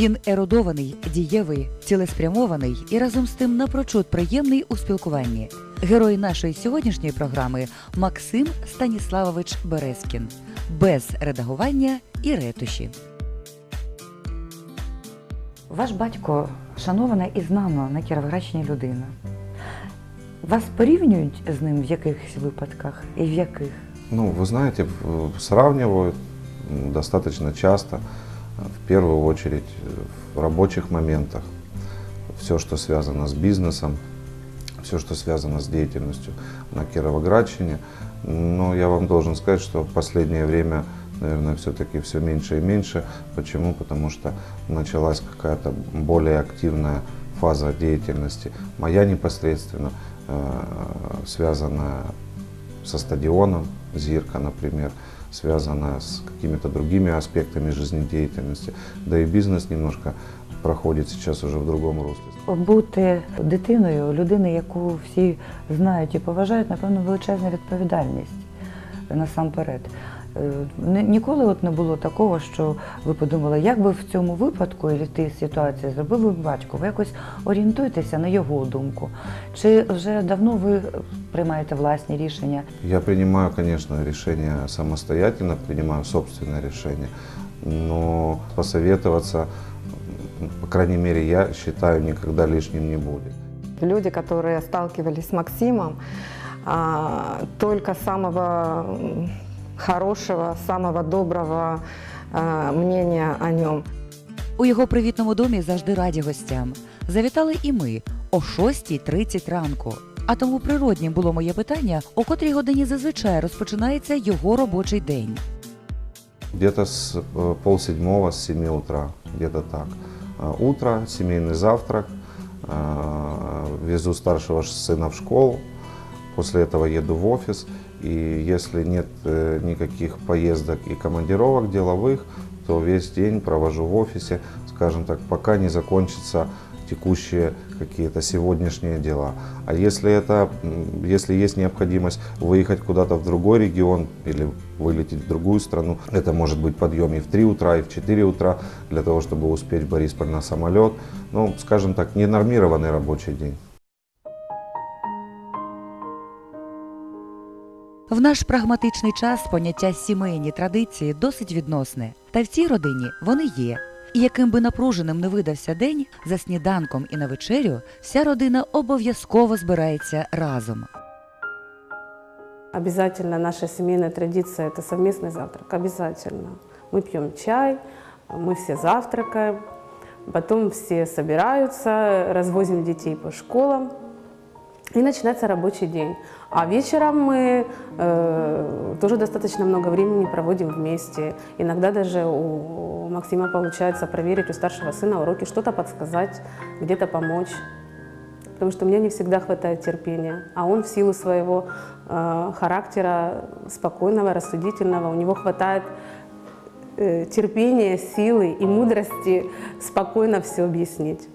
Він ерудований, дієвий, цілеспрямований і разом з тим напрочуд приємний у спілкуванні. Герой нашої сьогоднішньої програми Максим Станіславович Березкін. Без редагування і ретуші. Ваш батько шанована і знана на Кіровоградщині людина. Вас порівнюють з ним в якихось випадках і в яких? Ну, вы знаете, в- сравнивают достаточно часто, в первую очередь э, в рабочих моментах. Все, что связано с бизнесом, все, что связано с деятельностью на Кировоградщине. Но я вам должен сказать, что в последнее время, наверное, все-таки все меньше и меньше. Почему? Потому что началась какая-то более активная фаза деятельности, моя непосредственно, э, связанная со стадионом, Зирка, например, связанная с какими-то другими аспектами жизнедеятельности. Да и бизнес немножко проходит сейчас уже в другом русле. Бути дитиною, людини, яку всі знають і поважають, напевно, величезна відповідальність насамперед. Е, ні- Ніколи от не було такого, що ви подумали, як би в цьому випадку і в тій ситуації зробив би батько. Ви якось орієнтуєтеся на його думку. Чи вже давно ви приймаєте власні рішення? Я принимаю, конечно, решение самостоятельно, принимаю собственное решение, но посоветоваться, м, по крайней мере, я считаю, никогда лишним не будет. Люди, которые сталкивались с Максимом, а, только самого хорошего, самого доброго а, мнения о нем. У його привітному домі завжди раді гостям. Завітали і ми о 6.30 ранку. А тому природнім було моє питання, о котрій годині зазвичай розпочинається його робочий день. Где-то с э, полседьмого, с 7 утра, где-то так. А, Утро, семейный завтрак, а, везу старшего сына в школу, после этого еду в офис, И если нет э, никаких поездок и командировок деловых, то весь день провожу в офисе, скажем так, пока не закончатся текущие какие-то сегодняшние дела. А если это, если есть необходимость выехать куда-то в другой регион или вылететь в другую страну, это может быть подъем и в 3 утра, и в 4 утра, для того, чтобы успеть в Борисполь на самолет. Ну, скажем так, ненормированный рабочий день. В наш прагматичний час поняття сімейні традиції досить відносне. Та в цій родині вони є. І яким би напруженим не видався день, за сніданком і на вечерю вся родина обов'язково збирається разом. Обязательно наша семейная традиция – это совместный завтрак. Обязательно. Мы пьем чай, мы все завтракаем, потом все собираются, развозим детей по школам, и начинается рабочий день. А вечером мы э, тоже достаточно много времени проводим вместе. Иногда даже у Максима получается проверить у старшего сына уроки, что-то подсказать, где-то помочь. Потому что мне не всегда хватает терпения. А он в силу своего э, характера спокойного, рассудительного, у него хватает э, терпения, силы и мудрости спокойно все объяснить.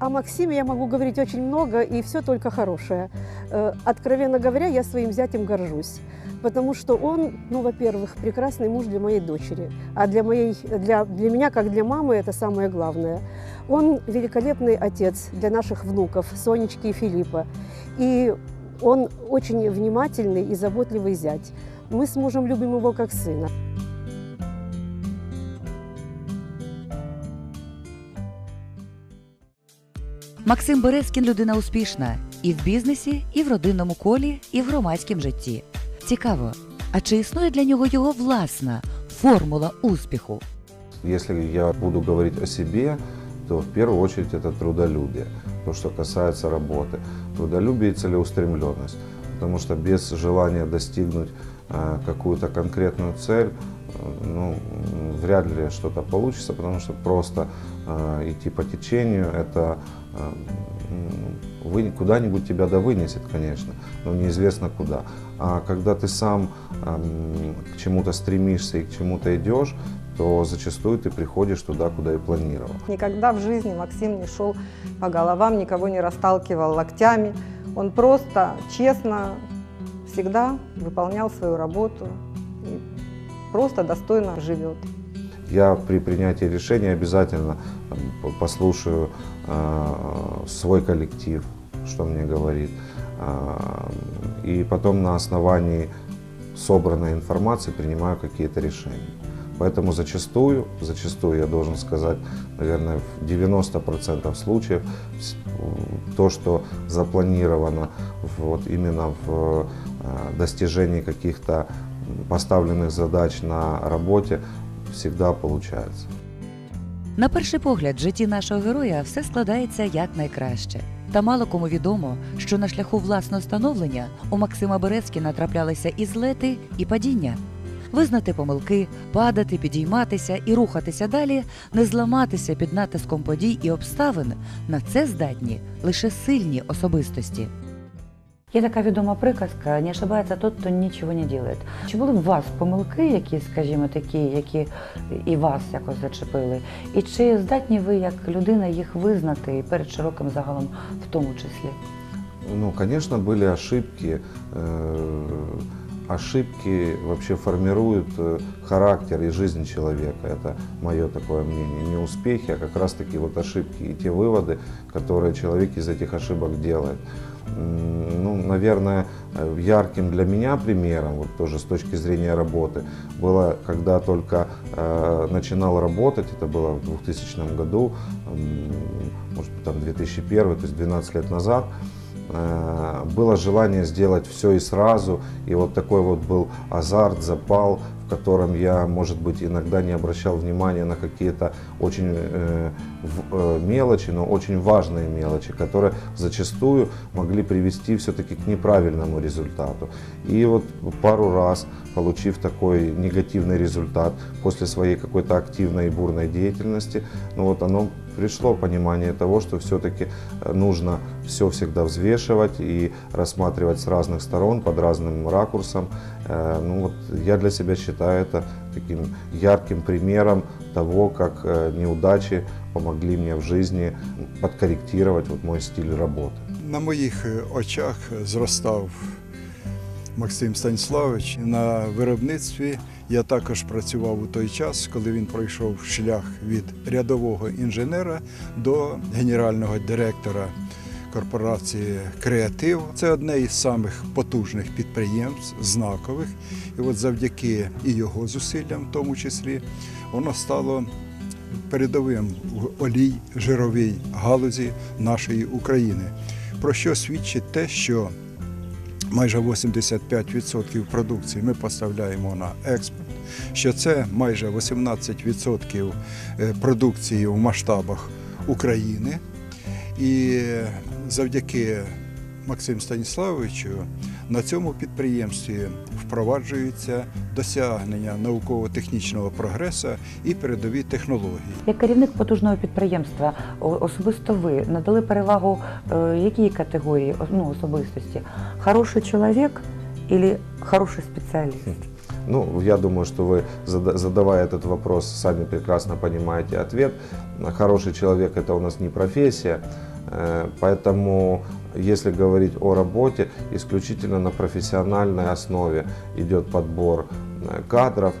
О Максиме я могу говорить очень много и все только хорошее. Э, Откровенно говоря, я своим зятем горжусь, потому что он, ну, во-первых, прекрасный муж для моей дочери, а для, моей, для, для меня, как для мамы, это самое главное. Он великолепный отец для наших внуков, Сонечки и Филиппа. И он очень внимательный и заботливый зять. Мы с мужем любим его как сына. Максим Березкін людина успішна і в бізнесі, і в родинному колі, і в громадському житті. Цікаво, а чи існує для нього його власна формула успіху? Если я буду говорить о себе, то в первую очередь это трудолюбие, то, что касается работы. Трудолюбие и целеустремленность. Потому что без желания достигнуть э, какую-то конкретную цель, э, ну, вряд ли что-то получится, потому что просто э, идти по течению, это э, вы, куда-нибудь тебя да вынесет, конечно, но неизвестно куда. А когда ты сам эм, к чему-то стремишься и к чему-то идешь, то зачастую ты приходишь туда, куда и планировал. Никогда в жизни Максим не шел по головам, никого не расталкивал локтями. Он просто честно всегда выполнял свою работу просто достойно живет. я при принятии решения обязательно послушаю э, свой коллектив, что мне говорит. А, И потом на основании собранной информации принимаю какие-то решения. Поэтому зачастую, зачастую я должен сказать, наверное, в 90% случаев то, что запланировано вот именно в э, достижении каких-то поставленных задач на работе, всегда получается. На перший погляд, в житті нашого героя все складається якнайкраще. Та мало кому відомо, що на шляху власного становлення у Максима Березкіна траплялися і злети, і падіння. Визнати помилки, падати, підійматися і рухатися далі, не зламатися під натиском подій і обставин на це здатні лише сильні особистості. Є така відома приказка, не ошибається тот, хто нічого не робить. Чи були у вас помилки, які, скажімо, такі, які і вас якось зачепили? І чи здатні ви як людина їх визнати і перед широким загалом в тому числі? Ну, конечно, были ошибки. Э, Ошибки вообще формируют э, характер и жизнь человека. Это мое такое мнение. Не успехи, а как раз-таки вот ошибки и те выводы, которые человек из этих ошибок делает. М, Ну, наверное, э, ярким для меня примером, вот тоже с точки зрения работы, было, когда только э, начинал работать, это было в 2000 году, м, может быть, там 2001, то есть 12 лет назад, Э, было желание сделать все и сразу, и вот такой вот был азарт, запал, в котором я, может быть, иногда не обращал внимания на какие-то очень э, в- э, мелочи, но очень важные мелочи, которые зачастую могли привести все-таки к неправильному результату. И вот пару раз, получив такой негативный результат после своей какой-то активной и бурной деятельности, ну вот оно пришло понимание того, что все-таки нужно все всегда взвешивать и рассматривать с разных сторон, под разным ракурсом. Э, Ну вот я для себя считаю это таким ярким примером того, как э, неудачи помогли мне в жизни подкорректировать вот мой стиль работы. На моїх е, очах зростав Максим Станіславович. На виробництві я також працював у той час, коли він пройшов шлях від рядового інженера до генерального директора корпорації Креатив. Це одне із самих потужних підприємств, знакових. І от завдяки і його зусиллям, в тому числі, воно стало передовим в олій жировій галузі нашої України. Про що свідчить те, що майже 85% продукції ми поставляємо на експорт, що це майже 18% е, продукції в масштабах України. І завдяки Максиму Станіславовичу на цьому підприємстві впроваджуються досягнення науково-технічного прогресу і передові технології. Як керівник потужного підприємства, о- особисто ви надали перевагу е, якій категорії о- ну, особистості? Хороший чоловік або хороший спеціаліст? Ну, я думаю, что вы, зада- задавая этот вопрос, сами прекрасно понимаете ответ. Хороший человек – это у нас не профессия, э, поэтому, если говорить о работе, исключительно на профессиональной основе идет подбор э, кадров.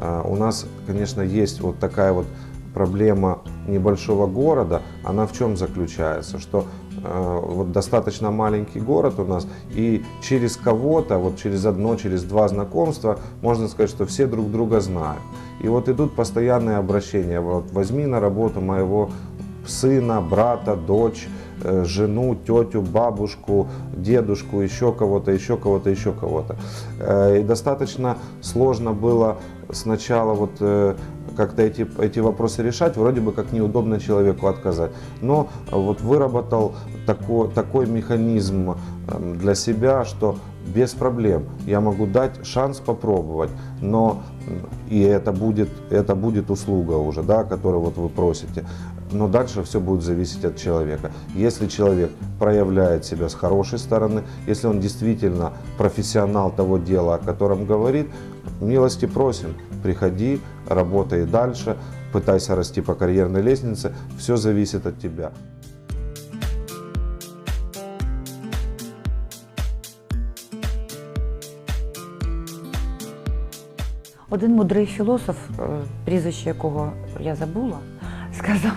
Э, У нас, конечно, есть вот такая вот проблема небольшого города, она в чем заключается, что э, вот достаточно маленький город у нас, и через кого-то, вот через одно, через два знакомства, можно сказать, что все друг друга знают. И вот идут постоянные обращения, вот возьми на работу моего сына, брата, дочь, э, жену, тетю, бабушку, дедушку, еще кого-то, еще кого-то, еще кого-то. Э, И достаточно сложно было сначала вот э, как-то эти, эти вопросы решать, вроде бы как неудобно человеку отказать. Но вот выработал такой, такой механизм эм, для себя, что без проблем я могу дать шанс попробовать, но и это будет, это будет услуга уже, да, которую вот вы просите. Но дальше все будет зависеть от человека. Если человек проявляет себя с хорошей стороны, если он действительно профессионал того дела, о котором говорит, милости просим, приходи, работай дальше, пытайся расти по карьерной лестнице, все зависит от тебя. Один мудрий філософ, е, прізвище якого я забула, сказав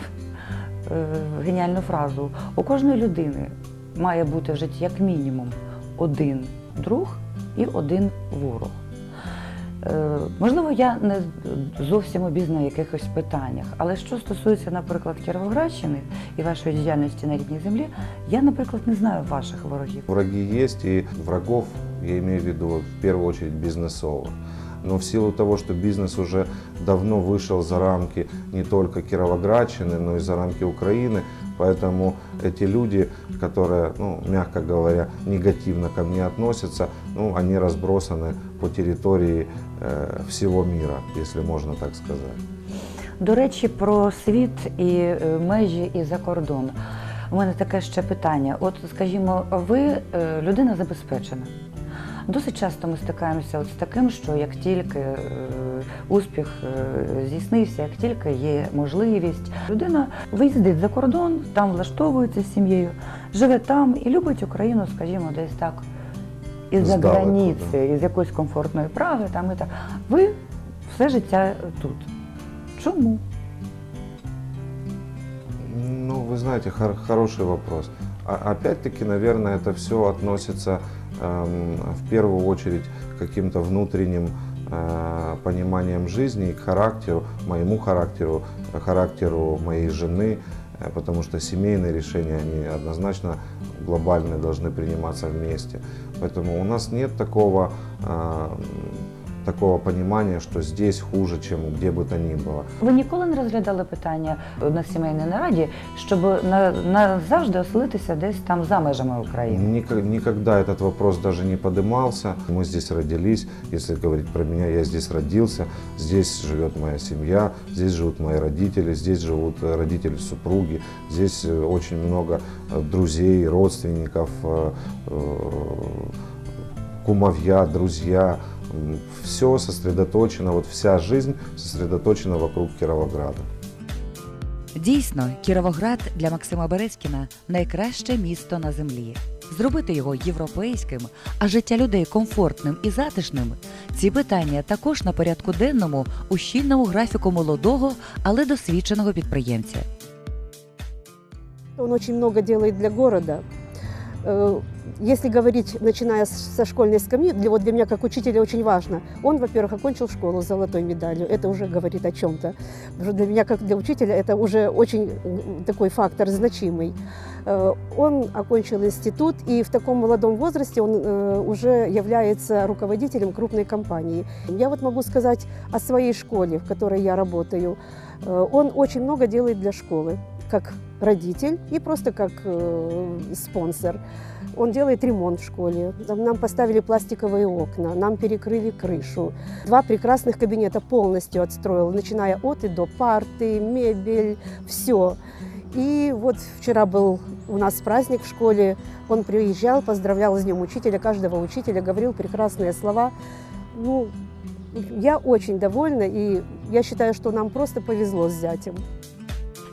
геніальну фразу: у кожної людини має бути в житті як мінімум один друг і один ворог. Е, Можливо, я не зовсім обізнана в якихось питаннях, але що стосується, наприклад, Кіровоградщини і вашої діяльності на рідній землі, я, наприклад, не знаю ваших ворогів. Враги есть, и врагов, я имею в виду в первую очередь бизнесовых. Но в силу того, что бизнес уже давно вышел за рамки не только Кировоградщины, но и за рамки Украины, поэтому эти люди, которые, ну, мягко говоря, негативно ко мне относятся, ну, они разбросаны по территории э, всего мира, если можно так сказать. До речі, про світ і е, межі і за кордон. У мене таке ще питання. От, скажімо, ви е, людина забезпечена. Досить часто ми стикаємося от з таким, що як тільки е, успіх е, здійснився, як тільки є можливість, людина виїздить за кордон, там влаштовується з сім'єю, живе там і любить Україну, скажімо, десь так. Із-за границі, із якоїсь комфортної Праги, там і так. Ви все життя тут. Чому? Ну, вы знаете, хор- хороший вопрос. А- опять-таки, наверное, это все относится эм, в первую очередь к каким-то внутренним э, пониманием жизни, и к характеру, моему характеру, э, характеру моей жены, э, потому что семейные решения, они однозначно глобальные должны приниматься вместе. Поэтому у нас нет такого, э, такого понимания, что здесь хуже, чем где бы то ни было. Ви ніколи не розглядали питання на сімейній нараді, щоб на, назавжди оселитися десь там за межами України? Ник- Никогда этот вопрос даже не подымался. Мы здесь родились, если говорить про меня, я здесь родился, здесь живет моя семья, здесь живут мои родители, здесь живут э, родители супруги, здесь э, очень много э, друзей, родственников, э, э, кумовья, друзья. Все сосредоточено, вот вся жизнь сосредоточена вокруг Кировограда. Дійсно, Кіровоград для Максима Березкіна найкраще місто на землі. Зробити його європейським, а життя людей комфортним і затишним ці питання також на порядку денному у щільному графіку молодого, але досвідченого підприємця. Он очень много делает для города. Э, Если говорить, начиная со школьной скамьи, для, вот для меня как учителя очень важно. Он, во-первых, окончил школу с золотой медалью. Это уже говорит о чем-то. Для меня, как для учителя, это уже очень такой фактор значимый. Э, Он окончил институт, и в таком молодом возрасте он э, уже является руководителем крупной компании. Я вот могу сказать о своей школе, в которой я работаю. Он очень много делает для школы, как родитель и просто как э, спонсор. Он делает ремонт в школе. Нам поставили пластиковые окна, нам перекрыли крышу. Два прекрасных кабинета полностью отстроил, начиная от и до парты, мебель, все. И вот вчера был у нас праздник в школе. Он приезжал, поздравлял с Днем Учителя, каждого учителя, говорил прекрасные слова. Ну, я очень довольна, и я считаю, что нам просто повезло с зятем.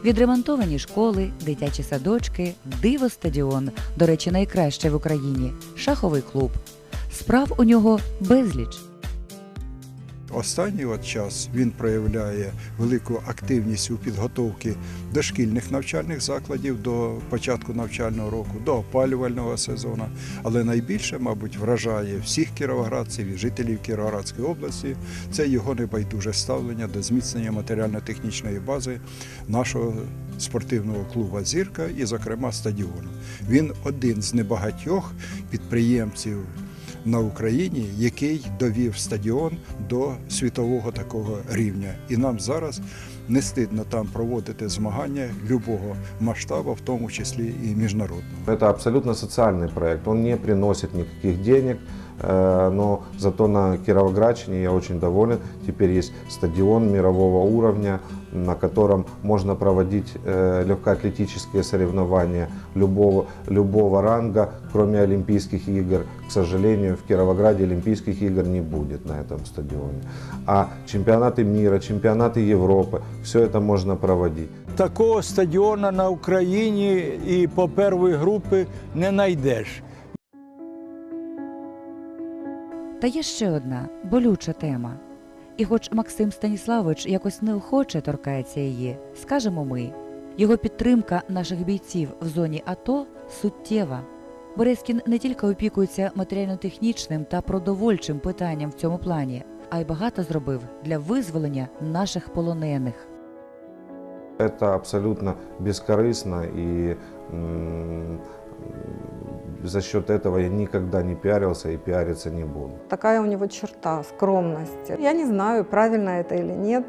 Відремонтовані школи, дитячі садочки, диво стадіон. До речі, найкраще в Україні шаховий клуб. Справ у нього безліч. Останній от час він проявляє велику активність у підготовці дошкільних навчальних закладів до початку навчального року, до опалювального сезону. Але найбільше, мабуть, вражає всіх кіровоградців і жителів Кіровоградської області. Це його небайдуже ставлення до зміцнення матеріально-технічної бази нашого спортивного клубу Зірка і, зокрема, стадіону. Він один з небагатьох підприємців на Україні, який довів стадіон до світового такого рівня. І нам зараз не стидно там проводити змагання любого масштабу, в тому числі і міжнародного. Это абсолютно социальный проект. Он не приносит никаких денег, э, но зато на Кировоградщине я очень доволен. Теперь есть стадион мирового уровня, на котором можно проводить э, легкоатлетические соревнования любого, любого ранга, кроме Олимпийских игр. К сожалению, в Кировограде Олимпийских игр не будет на этом стадионе. А чемпионаты мира, чемпионаты Европы, все это можно проводить. Такого стадіону на Україні і по першої групи не знайдеш. Та є ще одна болюча тема. І хоч Максим Станіславович якось неохоче торкається її, скажемо ми, його підтримка наших бійців в зоні АТО суттєва. Березкін не тільки опікується матеріально-технічним та продовольчим питанням в цьому плані, а й багато зробив для визволення наших полонених. Это абсолютно бескорыстно и м, за счет этого я никогда не пиарился и пиариться не буду. Такая у него черта, скромность. Я не знаю, правильно это или нет.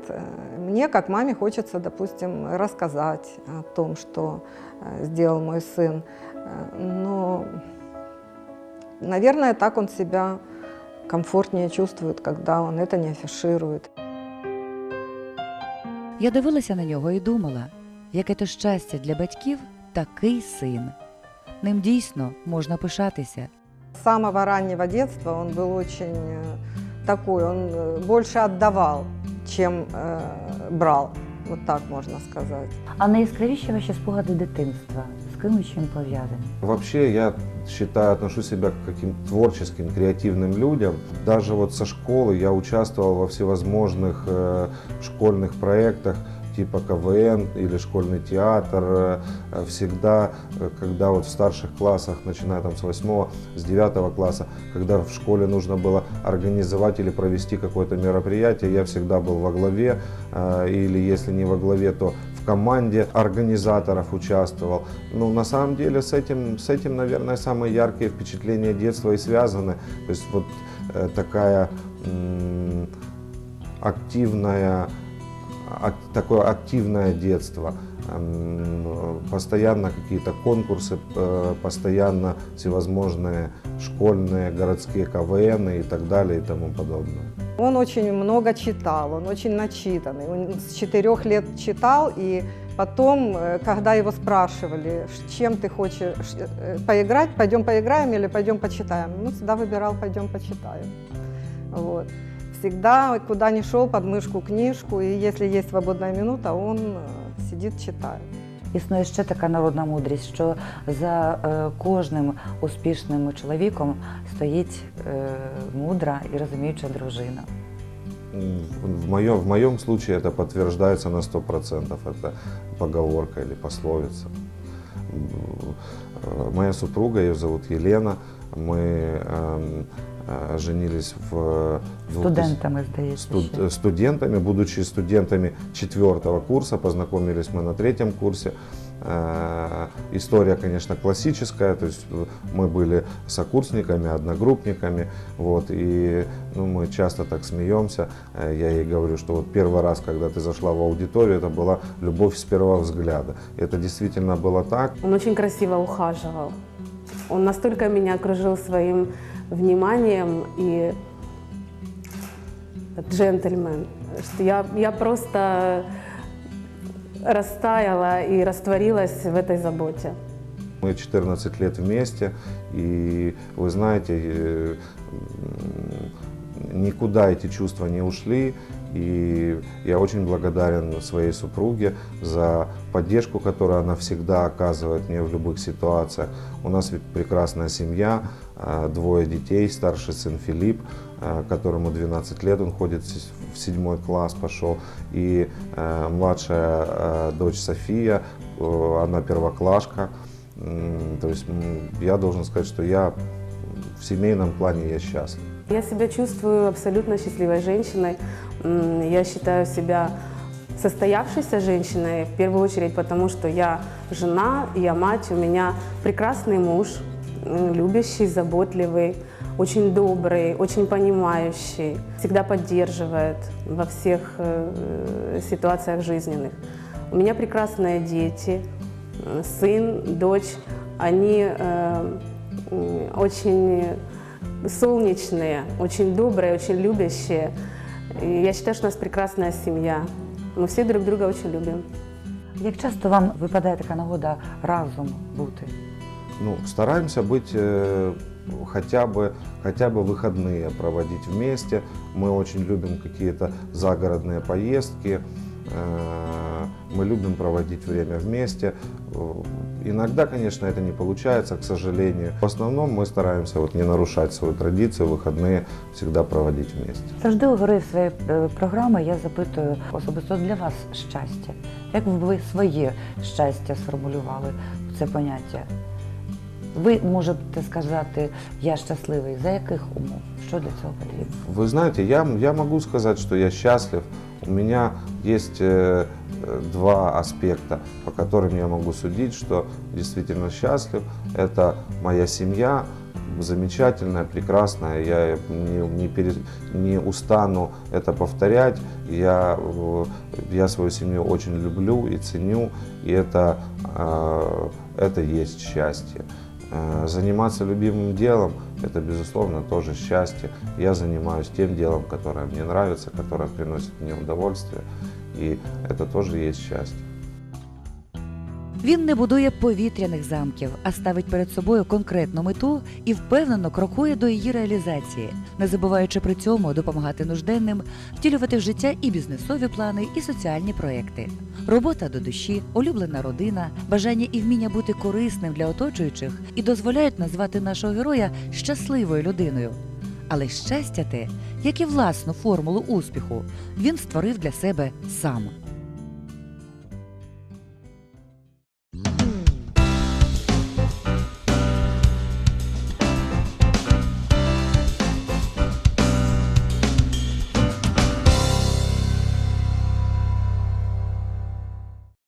Мне, как маме, хочется, допустим, рассказать о том, что э, сделал мой сын. Но, наверное, так он себя комфортнее чувствует, когда он это не афиширует. Я дивилася на нього і думала, яке то щастя для батьків такий син. Ним дійсно можна пишатися. С самого раннего детства он был очень э, такой, он э, больше отдавал, чем э, брал. Вот так можно сказать. А найяскравіші ваші спогади дитинства? З ким і чим пов'язані? Вообще, я считаю, отношу себя к каким-то творческим, креативным людям. Даже вот со школы я участвовал во всевозможных э, школьных проектах, Типа КВН или школьный театр. Э, Всегда, э, когда вот в старших классах, начиная там с 8 с 9 класса, когда в школе нужно было организовать или провести какое-то мероприятие, я всегда был во главе, э, или если не во главе, то в команде организаторов участвовал. Ну, на самом деле с этим, с этим, наверное, самые яркие впечатления детства и связаны. То есть вот э, такая активная, ак- такое активное детство. Постоянно какие-то конкурсы, постоянно всевозможные школьные, городские КВН и так далее и тому подобное. Он очень много читал, он очень начитанный. Он с четырех лет читал, и потом, э, когда его спрашивали, «Ш- чем ты хочешь э, поиграть, пойдем поиграем или пойдем почитаем, ну, всегда выбирал, пойдем почитаем. Вот. Всегда, куда ни шел, под мышку книжку, и если есть свободная минута, он э, сидит, читает. Існує ще така народна мудрість, що за е, кожним успішним чоловіком стоїть е, мудра і розуміюча дружина. М, В моем, в моем случае это подтверждается на 100%. Это поговорка или пословица. М, э, Моя супруга, ее зовут Елена, мы эм, э, женились в... в Студентами, здається. студ- ще. студентами, будучи студентами четвертого курса, познакомились мы на третьем курсе. Э, История, конечно, классическая, то есть э, мы были сокурсниками, одногруппниками, вот, и ну, мы часто так смеемся. Э, Я ей говорю, что вот первый раз, когда ты зашла в аудиторию, это была любовь с первого взгляда. Это действительно было так. Он очень красиво ухаживал. Он настолько меня окружил своим вниманием и джентльмен, что я, я просто растаяла и растворилась в этой заботе. Мы 14 лет вместе, и вы знаете, э, м, никуда эти чувства не ушли. И я очень благодарен своей супруге за поддержку, которую она всегда оказывает мне в любых ситуациях. У нас ведь прекрасная семья, э, двое детей, старший сын Филипп, э, которому 12 лет, он ходит в седьмой класс пошел, и э, младшая дочь София, она первоклашка. То есть я должен сказать, что я в семейном плане я счастлив. Я себя чувствую абсолютно счастливой женщиной. М, Я считаю себя состоявшейся женщиной, в первую очередь потому, что я жена, я мать, у меня прекрасный муж, м, любящий, заботливый, очень добрый, очень понимающий, всегда поддерживает во всех э, ситуациях жизненных. У меня прекрасные дети, м, сын, дочь. Они э, м, очень солнечные, очень добрые, очень любящие. И я считаю, что у нас прекрасная семья. Мы все друг друга очень любим. Як часто вам випадає така нагода разом бути? Ну, стараемся быть э, хотя бы, хотя бы выходные проводить вместе. Мы очень любим какие-то загородные поездки. Э, мы любим проводить время вместе. Э, Иногда, конечно, это не получается, к сожалению. В основном мы стараемся вот не нарушать свою традицию, выходные всегда проводить вместе. Завжди у героїв своєї е, програми я запитую особисто для вас щастя. Як би ви своє щастя сформулювали в це поняття? Ви можете сказати, я щасливий. За яких умов? Що для цього потрібно? Вы знаете, я, я могу сказать, что я счастлив. У меня есть э, два аспекта, по которым я могу судить, что действительно счастлив. Это моя семья, замечательная, прекрасная. Я не, не, пере- не устану это повторять. Я, э, я свою семью очень люблю и ценю, и это, э, это есть счастье. Э, Заниматься любимым делом – это, безусловно, тоже счастье. Я занимаюсь тем делом, которое мне нравится, которое приносит мне удовольствие, и это тоже есть счастье. Він не будує повітряних замків, а ставить перед собою конкретну мету і впевнено крокує до її реалізації, не забуваючи при цьому допомагати нужденним, втілювати в життя і бізнесові плани, і соціальні проекти. Робота до душі, улюблена родина, бажання і вміння бути корисним для оточуючих і дозволяють назвати нашого героя щасливою людиною. Але щастя те, як і власну формулу успіху, він створив для себе сам.